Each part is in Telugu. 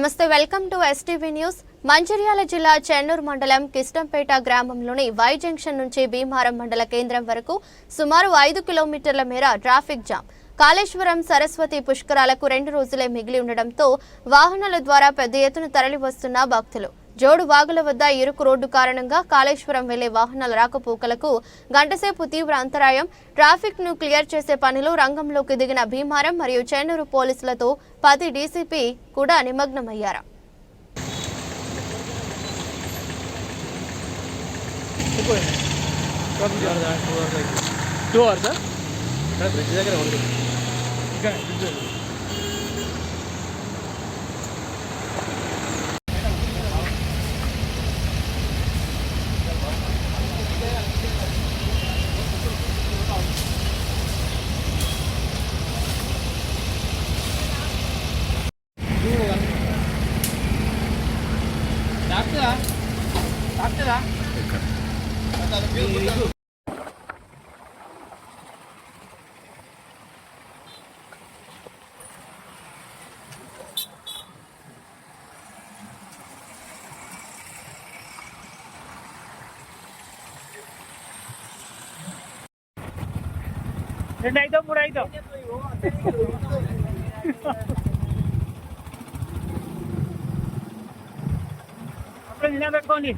నమస్తే welcome to STV news Mancherial జిల్లా చెన్నూరు మండలం కిష్టంపేట గ్రామంలోని వై జంక్షన్ నుంచి భీమారం మండల కేంద్రం వరకు సుమారు ఐదు కిలోమీటర్ల మేర ట్రాఫిక్ జామ్. కాళేశ్వరం సరస్వతి పుష్కరాలకు రెండు రోజులే మిగిలి ఉండడంతో వాహనాల ద్వారా పెద్ద ఎత్తున తరలి వస్తున్న భక్తులు. జోడు వాగుల వద్ద ఇరుకు రోడ్డు కారణంగా కాళేశ్వరం వెళ్ళే వాహనాల రాకపోకలకు గంటసేపు తీవ్ర అంతరాయం ట్రాఫిక్ను క్లియర్ చేసే పనిలో రంగంలోకి దిగిన భీమారం మరియు చెన్నూరు పోలీసులతో పది డీసీపీ కూడా నిమగ్నమయ్యారు టూ ఇక్కడ బ్రిడ్జ్ దగ్గర ఉంది డాక్టరా రెండు ఐదో మూడు ఐదో అప్పుడు నిలబెట్టుకోండి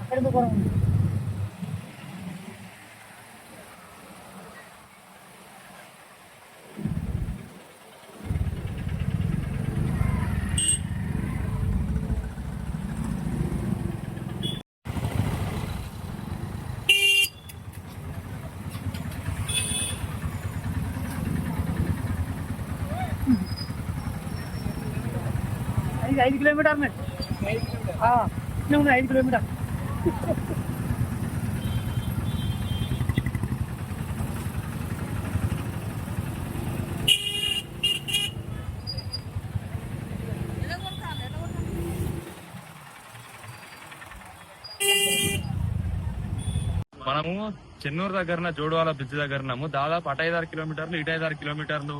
అక్కడ దూరం ఉంది ఐదు ఐదు కిలోమీటర్ మే ఉన్నాయి ఐదు కిలోమీటర్. మనము చెన్నూరు దగ్గర జోడువాల బ్రిడ్జ్ దగ్గర దాదాపు అటు ఐదారు కిలోమీటర్లు ఇటు ఐదారు కిలోమీటర్లు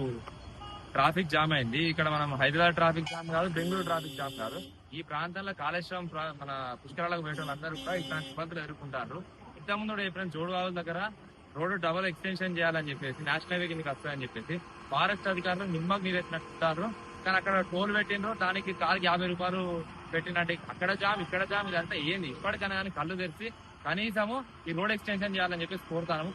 ట్రాఫిక్ జామ్ అయింది. ఇక్కడ మనం హైదరాబాద్ ట్రాఫిక్ జామ్ కాదు బెంగళూరు ట్రాఫిక్ జామ్ కాదు. ఈ ప్రాంతంలో కాళేశ్వరం ప్రా- మన పుష్కరాలకు పోయే అందరూ కూడా ఇట్లాంటి ఇబ్బందులు ఎదుర్కొంటారు. ఇంతకుముందు కూడా ఎప్పుడైనా జోడువాల దగ్గర రోడ్డు డబల్ ఎక్స్టెన్షన్ చేయాలని చెప్పేసి నేషనల్ హైవే కిందకి వస్తాయని చెప్పేసి ఫారెస్ట్ అధికారులు నిమ్మకు నీరెత్తినట్టారు కానీ అక్కడ టోల్ పెట్టిండ్రు. దానికి కార్కి యాభై రూపాయలు పెట్టినట్టు. అక్కడ జామ్ ఇక్కడ జామ్ ఇదంతా ఏంది? ఇప్పటికైనా కానీ కళ్ళు తెరిచి కనీసము ఈ రోడ్ ఎక్స్టెన్షన్ చేయాలని చెప్పేసి కోరుతాను.